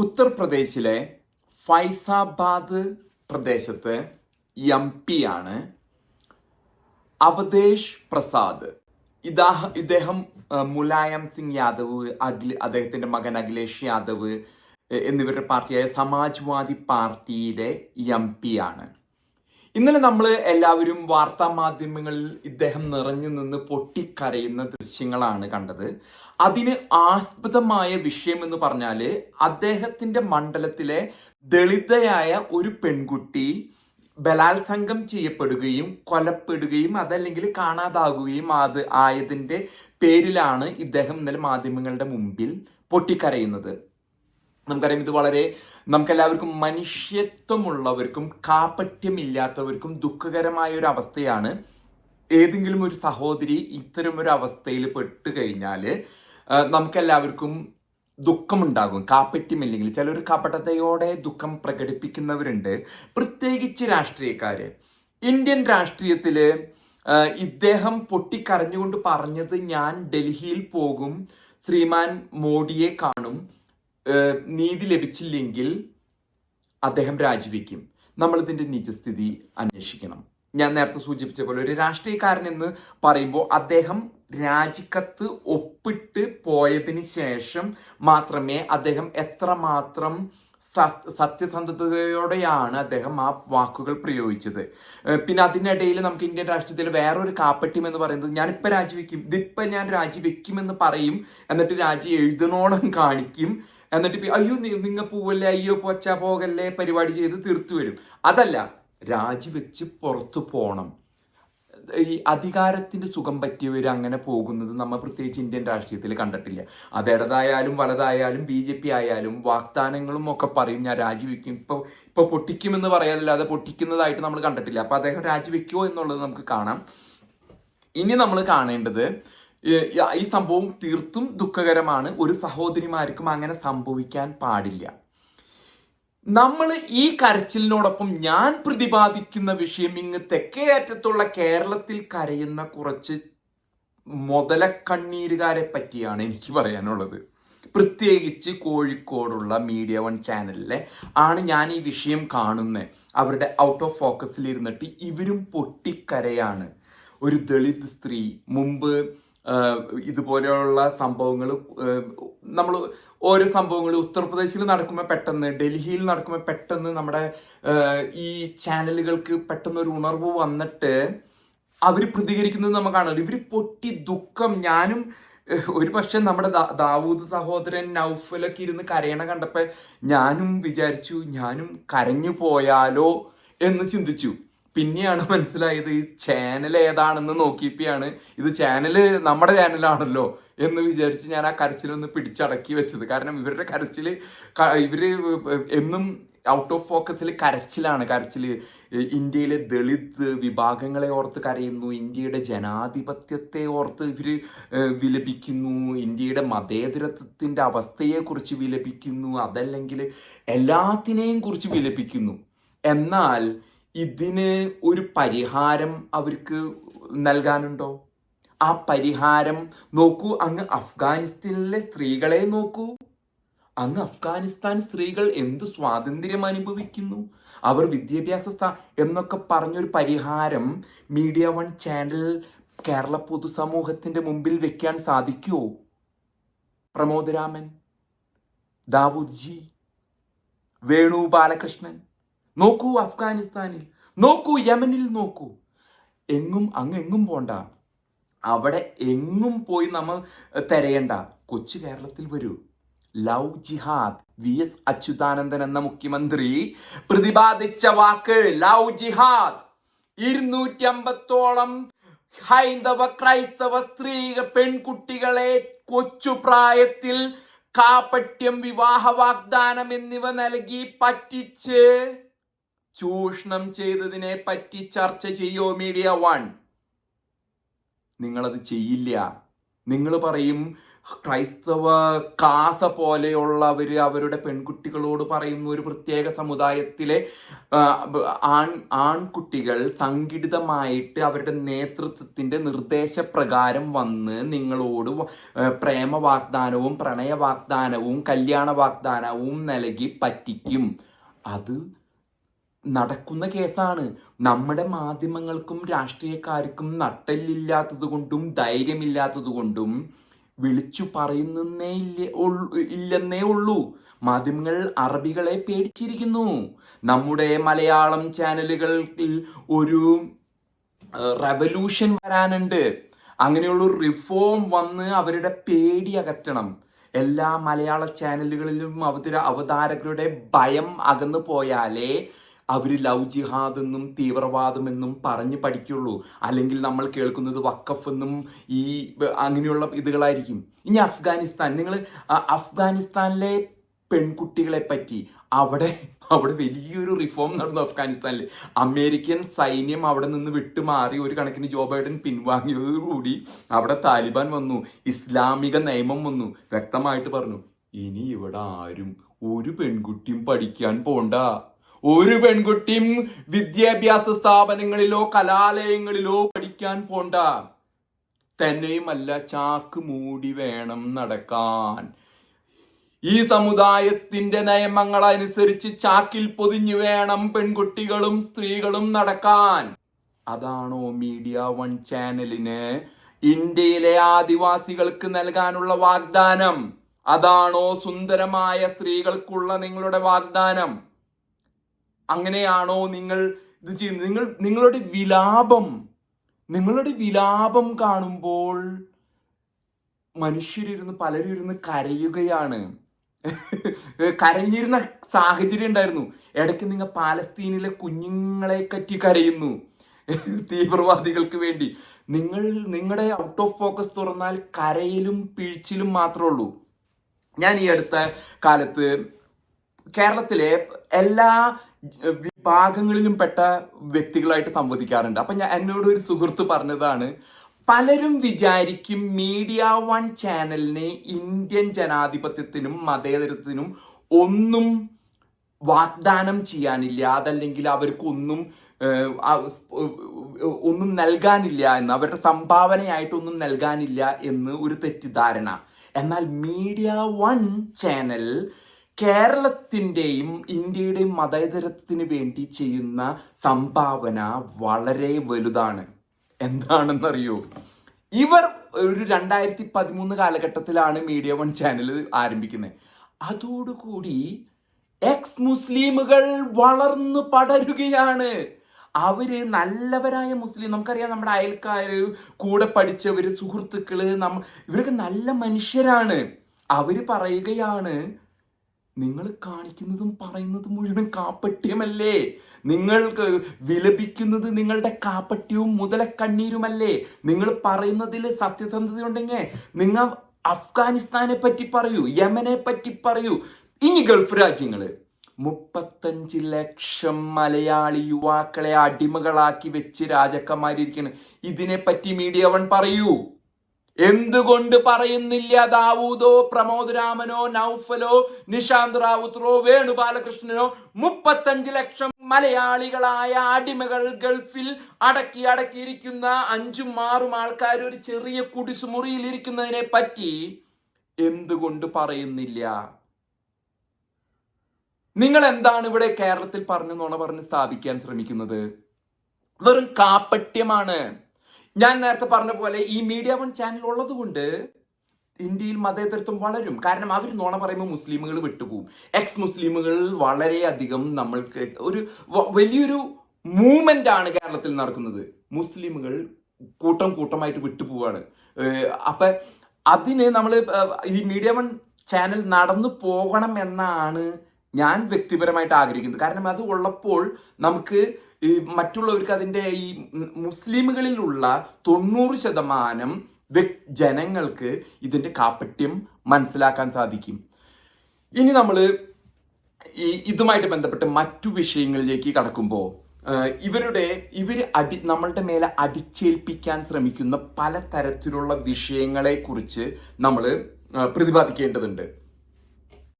ഉത്തർപ്രദേശിലെ ഫൈസാബാദ് പ്രദേശത്ത് M P ആണ് അവധേഷ് പ്രസാദ്. ഇതാഹ ഇദ്ദേഹം മുലായം സിംഗ് യാദവ് അഖിൽ അദ്ദേഹത്തിന്റെ മകൻ അഖിലേഷ് യാദവ് എന്നിവരുടെ പാർട്ടിയായ സമാജ്വാദി പാർട്ടിയിലെ എം പി ആണ്. ഇന്നലെ നമ്മൾ എല്ലാവരും വാർത്താ മാധ്യമങ്ങളിൽ ഇദ്ദേഹം നിറഞ്ഞു നിന്ന് പൊട്ടിക്കരയുന്ന ദൃശ്യങ്ങളാണ് കണ്ടത്. അതിന് ആസ്പദമായ വിഷയം എന്ന് പറഞ്ഞാൽ അദ്ദേഹത്തിന്റെ മണ്ഡലത്തിലെ ദളിതയായ ഒരു പെൺകുട്ടി ബലാത്സംഗം ചെയ്യപ്പെടുകയും കൊലപ്പെടുകയും അതല്ലെങ്കിൽ കാണാതാകുകയും അത് ആയതിന്റെ പേരിലാണ് ഇദ്ദേഹം ഇന്നലെ മാധ്യമങ്ങളുടെ മുമ്പിൽ പൊട്ടിക്കരയുന്നത്. നമുക്കറിയാം ഇത് വളരെ നമുക്കെല്ലാവർക്കും മനുഷ്യത്വമുള്ളവർക്കും കാപ്പറ്റ്യമില്ലാത്തവർക്കും ദുഃഖകരമായ ഒരു അവസ്ഥയാണ് ഏതെങ്കിലും ഒരു സഹോദരി ഇത്തരം ഒരു അവസ്ഥയിൽ പെട്ട് കഴിഞ്ഞാൽ നമുക്കെല്ലാവർക്കും ദുഃഖമുണ്ടാകും. കാപ്പറ്റ്യമില്ലെങ്കിൽ ചിലർ കപടതയോടെ ദുഃഖം പ്രകടിപ്പിക്കുന്നവരുണ്ട്. പ്രത്യേകിച്ച് രാഷ്ട്രീയക്കാര്. ഇന്ത്യൻ രാഷ്ട്രീയത്തിൽ ഇദ്ദേഹം പൊട്ടിക്കരഞ്ഞുകൊണ്ട് പറഞ്ഞത് ഞാൻ ഡൽഹിയിൽ പോകും ശ്രീമാൻ മോഡിയെ കാണും. നീതി ലഭിച്ചില്ലെങ്കിൽ അദ്ദേഹം രാജിവെക്കും. നമ്മളിതിന്റെ നിജസ്ഥിതി അന്വേഷിക്കണം. ഞാൻ നേരത്തെ സൂചിപ്പിച്ച പോലെ ഒരു രാഷ്ട്രീയക്കാരൻ എന്ന് പറയുമ്പോൾ അദ്ദേഹം രാജിക്കത്ത് ഒപ്പിട്ട് പോയതിന് ശേഷം മാത്രമേ അദ്ദേഹം എത്രമാത്രം സത്യസന്ധതയോടെയാണ് അദ്ദേഹം ആ വാക്കുകൾ പ്രയോഗിച്ചത്. പിന്നെ അതിനിടയിൽ നമുക്ക് ഇന്ത്യൻ രാഷ്ട്രീയത്തിൽ വേറൊരു കാപ്പറ്റ്യം എന്ന് പറയുന്നത് ഞാനിപ്പോൾ രാജിവെക്കും. ഇതിപ്പോൾ ഞാൻ രാജിവെക്കുമെന്ന് പറയും. എന്നിട്ട് രാജി എഴുതണോളം കാണിക്കും. എന്നിട്ട് അയ്യോ നിങ്ങ പോവല്ലേ അയ്യോ പോച്ച പോകല്ലേ പരിപാടി ചെയ്ത് തീർത്തു വരും. അതല്ല രാജിവെച്ച് പുറത്തു പോകണം ഈ അധികാരത്തിന്റെ സുഖം പറ്റിയവർ അങ്ങനെ പോകുന്നത് നമ്മൾ പ്രത്യേകിച്ച് ഇന്ത്യൻ രാഷ്ട്രീയത്തിൽ കണ്ടിട്ടില്ല. അത് ഇടതായാലും വലതായാലും ബി ജെ പി ആയാലും വാഗ്ദാനങ്ങളും ഒക്കെ പറയും ഞാൻ രാജിവെക്കും ഇപ്പോൾ ഇപ്പോൾ പൊട്ടിക്കുമെന്ന് പറയാനല്ലാതെ പൊട്ടിക്കുന്നതായിട്ട് നമ്മൾ കണ്ടിട്ടില്ല. അപ്പോൾ അദ്ദേഹം രാജിവെക്കുമോ എന്നുള്ളത് നമുക്ക് കാണാം. ഇനി നമ്മൾ കാണേണ്ടത് ഈ- സംഭവം തീർത്തും ദുഃഖകരമാണ്. ഒരു സഹോദരിമാർക്കും അങ്ങനെ സംഭവിക്കാൻ പാടില്ല. നമ്മൾ ഈ കരച്ചിലിനോടൊപ്പം ഞാൻ പ്രതിപാദിക്കുന്ന വിഷയം ഇങ്ങ് തെക്കേ അറ്റത്തുള്ള കേരളത്തിൽ കരയുന്ന കുറച്ച് മുതലക്കണ്ണീരുകാരെ പറ്റിയാണ് എനിക്ക് പറയാനുള്ളത്. പ്രത്യേകിച്ച് കോഴിക്കോടുള്ള മീഡിയ വൺ ചാനലിലെ ആണ് ഞാൻ ഈ വിഷയം കാണുന്നത് അവരുടെ ഔട്ട് ഓഫ് ഫോക്കസിൽ ഇരുന്നിട്ട് ഇവരും പൊട്ടിക്കരയാണ്. ഒരു ദളിത് സ്ത്രീ മുമ്പ് ഇതുപോലെയുള്ള സംഭവങ്ങൾ നമ്മൾ ഓരോ സംഭവങ്ങൾ ഉത്തർപ്രദേശിൽ നടക്കുമ്പോൾ പെട്ടെന്ന് ഡൽഹിയിൽ നടക്കുമ്പോൾ പെട്ടെന്ന് നമ്മുടെ ഈ ചാനലുകൾക്ക് പെട്ടെന്ന് ഒരു ഉണർവ് വന്നിട്ട് അവർ പ്രതികരിക്കുന്നത് നമ്മൾ കാണുമല്ലോ ഇവർ പൊട്ടി ദുഃഖം. ഞാനും ഒരു പക്ഷെ നമ്മുടെ ദാവൂദ് സഹോദരൻ നൗഫലൊക്കെ ഇരുന്ന് കരയണ കണ്ടപ്പോൾ ഞാനും വിചാരിച്ചു ഞാനും കരഞ്ഞു പോയാലോ എന്ന് ചിന്തിച്ചു. പിന്നെയാണ് മനസ്സിലായത് ഈ ചാനൽ ഏതാണെന്ന് നോക്കിയപ്പോഴാണ് ഇത് ചാനൽ നമ്മുടെ ചാനലാണല്ലോ എന്ന് വിചാരിച്ച് ഞാൻ ആ കരച്ചിലൊന്ന് പിടിച്ചടക്കി വെച്ചത്. കാരണം ഇവരുടെ കരച്ചിൽ ഇവർ എന്നും ഔട്ട് ഓഫ് ഫോക്കസിൽ കരച്ചിലാണ്. കരച്ചിൽ ഇന്ത്യയിലെ ദളിത് വിഭാഗങ്ങളെ ഓർത്ത് കരയുന്നു ഇന്ത്യയുടെ ജനാധിപത്യത്തെ ഓർത്ത് ഇവർ വിലപിക്കുന്നു ഇന്ത്യയുടെ മതേതരത്വത്തിന്റെ അവസ്ഥയെക്കുറിച്ച് വിലപിക്കുന്നു അതല്ലെങ്കിൽ എല്ലാത്തിനെയും കുറിച്ച് വിലപിക്കുന്നു. എന്നാൽ ഇതിന് ഒരു പരിഹാരം അവർക്ക് നൽകാനുണ്ടോ? ആ പരിഹാരം നോക്കൂ അങ്ങ് അഫ്ഗാനിസ്ഥാനിലെ സ്ത്രീകളെ നോക്കൂ. അങ്ങ് അഫ്ഗാനിസ്ഥാൻ സ്ത്രീകൾ എന്ത് സ്വാതന്ത്ര്യം അനുഭവിക്കുന്നു? അവർ വിദ്യാഭ്യാസ സ്ഥാ എന്നൊക്കെ പറഞ്ഞൊരു പരിഹാരം മീഡിയ വൺ ചാനൽ കേരള പൊതുസമൂഹത്തിന്റെ മുമ്പിൽ വെക്കാൻ സാധിക്കുമോ പ്രമോദരാമൻ ദാവൂദ് ജി വേണു ബാലകൃഷ്ണൻ നോക്കൂ അഫ്ഗാനിസ്ഥാനിൽ. നോക്കൂ യമനിൽ നോക്കൂ. എങ്ങും അങ്ങ് എങ്ങും പോണ്ട. അവിടെ എങ്ങും പോയി നമ്മൾ തിരയണ്ട. കൊച്ചു കേരളത്തിൽ വരൂ. ലവ് ജിഹാദ് വി എസ് അച്യുതാനന്ദൻ എന്ന മുഖ്യമന്ത്രി പ്രതിപാദിച്ച വാക്ക് ലവ് ജിഹാദ്. ഇരുന്നൂറ്റി അമ്പത്തോളം ഹൈന്ദവ ക്രൈസ്തവ സ്ത്രീ പെൺകുട്ടികളെ കൊച്ചു പ്രായത്തിൽ കാപ്പട്യം വിവാഹ വാഗ്ദാനം എന്നിവ നൽകി പറ്റിച്ച് ചൂഷണം ചെയ്തതിനെ പറ്റി ചർച്ച ചെയ്യോ മീഡിയ വൺ? നിങ്ങളത് ചെയ്യില്ല. നിങ്ങൾ പറയും ക്രൈസ്തവ കാസ പോലെയുള്ളവർ അവരുടെ പെൺകുട്ടികളോട് പറയുന്ന ഒരു പ്രത്യേക സമുദായത്തിലെ ആൺ ആൺകുട്ടികൾ സംഘടിതമായിട്ട് അവരുടെ നേതൃത്വത്തിന്റെ നിർദ്ദേശപ്രകാരം വന്ന് നിങ്ങളോട് പ്രേമ വാഗ്ദാനവും പ്രണയ വാഗ്ദാനവും കല്യാണ വാഗ്ദാനവും നൽകി പറ്റിക്കും. അത് നടക്കുന്ന കേസാണ്. നമ്മുടെ മാധ്യമങ്ങൾക്കും രാഷ്ട്രീയക്കാർക്കും നട്ടല്ലില്ലാത്തത് കൊണ്ടും ധൈര്യമില്ലാത്തത് കൊണ്ടും വിളിച്ചു പറയുന്നേ ഇല്ല ഇല്ലെന്നേ ഉള്ളൂ. മാധ്യമങ്ങൾ അറബികളെ പേടിച്ചിരിക്കുന്നു. നമ്മുടെ മലയാളം ചാനലുകളിൽ ഒരു റവല്യൂഷൻ വരാനുണ്ട്. അങ്ങനെയുള്ള റിഫോം വന്ന് അവരുടെ പേടി അകറ്റണം. എല്ലാ മലയാള ചാനലുകളിലും അവതര അവതാരകരുടെ ഭയം അകന്നു പോയാലേ അവർ ലവ് ജിഹാദ് എന്നും തീവ്രവാദമെന്നും പറഞ്ഞ് പഠിക്കുള്ളൂ. അല്ലെങ്കിൽ നമ്മൾ കേൾക്കുന്നത് വക്കഫ് എന്നും ഈ അങ്ങനെയുള്ള ഇതുകളായിരിക്കും. ഇനി അഫ്ഗാനിസ്ഥാൻ. നിങ്ങൾ അഫ്ഗാനിസ്ഥാനിലെ പെൺകുട്ടികളെ പറ്റി അവിടെ അവിടെ വലിയൊരു റിഫോം നടന്നു അഫ്ഗാനിസ്ഥാനിൽ അമേരിക്കൻ സൈന്യം അവിടെ നിന്ന് വിട്ടുമാറി ഒരു കണക്കിന് ജോ ബൈഡൻ പിൻവാങ്ങിയതോടുകൂടി അവിടെ താലിബാൻ വന്നു. ഇസ്ലാമിക നിയമം വന്നു. വ്യക്തമായിട്ട് പറഞ്ഞു ഇനി ഇവിടെ ആരും ഒരു പെൺകുട്ടിയും പഠിക്കാൻ പോണ്ട. ഒരു പെൺകുട്ടിയും വിദ്യാഭ്യാസ സ്ഥാപനങ്ങളിലോ കലാലയങ്ങളിലോ പഠിക്കാൻ പോണ്ട. തന്നെയുമല്ല ചാക്ക് മൂടി വേണം നടക്കാൻ. ഈ സമുദായത്തിന്റെ നിയമങ്ങൾ അനുസരിച്ച് ചാക്കിൽ പൊതിഞ്ഞു വേണം പെൺകുട്ടികളും സ്ത്രീകളും നടക്കാൻ. അതാണോ മീഡിയ വൺ ചാനലിന് ഇന്ത്യയിലെ ആദിവാസികൾക്ക് നൽകാനുള്ള വാഗ്ദാനം? അതാണോ സുന്ദരമായ സ്ത്രീകൾക്കുള്ള നിങ്ങളുടെ വാഗ്ദാനം? അങ്ങനെയാണോ നിങ്ങൾ ഇത് ചെയ്യുന്നത്? നിങ്ങൾ നിങ്ങളുടെ വിലാപം നിങ്ങളുടെ വിലാപം കാണുമ്പോൾ മനുഷ്യരിരുന്ന് പലരും ഇരുന്ന് കരയുകയാണ്. കരഞ്ഞിരുന്ന സാഹചര്യം ഉണ്ടായിരുന്നു. ഇടയ്ക്ക് നിങ്ങൾ പാലസ്തീനിലെ കുഞ്ഞുങ്ങളെ കറ്റി കരയുന്നു. തീവ്രവാദികൾക്ക് വേണ്ടി. നിങ്ങൾ നിങ്ങളുടെ ഔട്ട് ഓഫ് ഫോക്കസ് തുറന്നാൽ കരയിലും പിഴിച്ചിലും മാത്രമേ ഉള്ളൂ. ഞാൻ ഈ അടുത്ത കാലത്ത് കേരളത്തിലെ എല്ലാ വിഭാഗങ്ങളിലും പെട്ട വ്യക്തികളായിട്ട് സംവദിക്കാറുണ്ട്. അപ്പൊ ഞാൻ എന്നോട് ഒരു സുഹൃത്ത് പറഞ്ഞതാണ് പലരും വിചാരിക്കും മീഡിയ വൺ ചാനലിനെ ഇന്ത്യൻ ജനാധിപത്യത്തിനും മതേതരത്തിനും ഒന്നും വാഗ്ദാനം ചെയ്യാനില്ല. അതല്ലെങ്കിൽ അവർക്കൊന്നും ഒന്നും നൽകാനില്ല എന്ന് അവരുടെ സംഭാവനയായിട്ടൊന്നും നൽകാനില്ല എന്ന് ഒരു തെറ്റിദ്ധാരണ. എന്നാൽ മീഡിയ വൺ ചാനൽ കേരളത്തിന്റെയും ഇന്ത്യയുടെയും മതേതരത്തിന് വേണ്ടി ചെയ്യുന്ന സംഭാവന വളരെ വലുതാണ്. എന്താണെന്നറിയോ? ഇവർ ഒരു രണ്ടായിരത്തി പതിമൂന്ന് കാലഘട്ടത്തിലാണ് മീഡിയ വൺ ചാനൽ ആരംഭിക്കുന്നത്. അതോടുകൂടി എക്സ് മുസ്ലിമുകൾ വളർന്നു പടരുകയാണ്. അവർ നല്ലവരായ മുസ്ലിം. നമുക്കറിയാം നമ്മുടെ അയൽക്കാര് കൂടെ പഠിച്ചവര് സുഹൃത്തുക്കൾ നമ്മ ഇവരൊക്കെ നല്ല മനുഷ്യരാണ്. അവർ പറയുകയാണ് നിങ്ങൾ കാണിക്കുന്നതും പറയുന്നതും മുഴുവൻ കാപ്പട്യമല്ലേ നിങ്ങൾക്ക് വിലപിക്കുന്നത് നിങ്ങളുടെ കാപ്പട്യവും മുതലക്കണ്ണീരുമല്ലേ? നിങ്ങൾ പറയുന്നതിൽ സത്യസന്ധത ഉണ്ടെങ്കിൽ നിങ്ങൾ അഫ്ഗാനിസ്ഥാനെ പറ്റി പറയൂ യമനെ പറ്റി പറയൂ. ഇനി ഗൾഫ് രാജ്യങ്ങൾ മുപ്പത്തഞ്ച് ലക്ഷം മലയാളി യുവാക്കളെ അടിമകളാക്കി വെച്ച് രാജാക്കന്മാരിയ്ക്കാണ് ഇതിനെപ്പറ്റി മീഡിയ വൺ പറയൂ. എന്തുകൊണ്ട് പറയുന്നില്ല ദാവൂദോ പ്രമോദ് രാമനോ നൗഫലോ നിശാന്ത് റാവുത്തറോ വേണുബാലകൃഷ്ണനോ മുപ്പത്തഞ്ച് ലക്ഷം മലയാളികളായ അടിമകൾ ഗൾഫിൽ അടക്കി അടക്കിയിരിക്കുന്ന അഞ്ചും ആറും ആൾക്കാർ ഒരു ചെറിയ കുടിസുമുറിയിൽ ഇരിക്കുന്നതിനെ പറ്റി എന്തുകൊണ്ട് പറയുന്നില്ല? നിങ്ങൾ എന്താണ് ഇവിടെ കേരളത്തിൽ പറഞ്ഞു നോണ പറഞ്ഞ് സ്ഥാപിക്കാൻ ശ്രമിക്കുന്നത്? വെറും കാപ്പട്യമാണ് ഞാൻ നേരത്തെ പറഞ്ഞ പോലെ ഈ മീഡിയ വൺ ചാനൽ ഉള്ളത് കൊണ്ട് ഇന്ത്യയിൽ മതേതരത്വം വളരും. കാരണം അവർ നോണ പറയുമ്പോൾ മുസ്ലിമുകൾ വിട്ടുപോകും. എക്സ് മുസ്ലിമുകൾ വളരെയധികം നമ്മൾക്ക് ഒരു വലിയൊരു മൂവ്മെന്റ് ആണ് കേരളത്തിൽ നടക്കുന്നത്. മുസ്ലിമുകൾ കൂട്ടം കൂട്ടമായിട്ട് വിട്ടുപോവാണ്. അപ്പൊ അതിന് നമ്മൾ ഈ മീഡിയ വൺ ചാനൽ നടന്നു പോകണം എന്നാണ് ഞാൻ വ്യക്തിപരമായിട്ട് ആഗ്രഹിക്കുന്നത്. കാരണം അത് ഉള്ളപ്പോൾ നമുക്ക് ഈ മറ്റുള്ളവർക്ക് അതിന്റെ ഈ മുസ്ലിമുകളിലുള്ള തൊണ്ണൂറ് ശതമാനം ജനങ്ങൾക്ക് ഇതിന്റെ കാപ്പട്യം മനസ്സിലാക്കാൻ സാധിക്കും. ഇനി നമ്മൾ ഈ ഇതുമായിട്ട് ബന്ധപ്പെട്ട് മറ്റു വിഷയങ്ങളിലേക്ക് കടക്കുമ്പോൾ ഇവരുടെ ഇവർ അടി നമ്മളുടെ മേലെ അടിച്ചേൽപ്പിക്കാൻ ശ്രമിക്കുന്ന പല തരത്തിലുള്ള വിഷയങ്ങളെക്കുറിച്ച് നമ്മൾ പ്രതിപാദിക്കേണ്ടതുണ്ട്.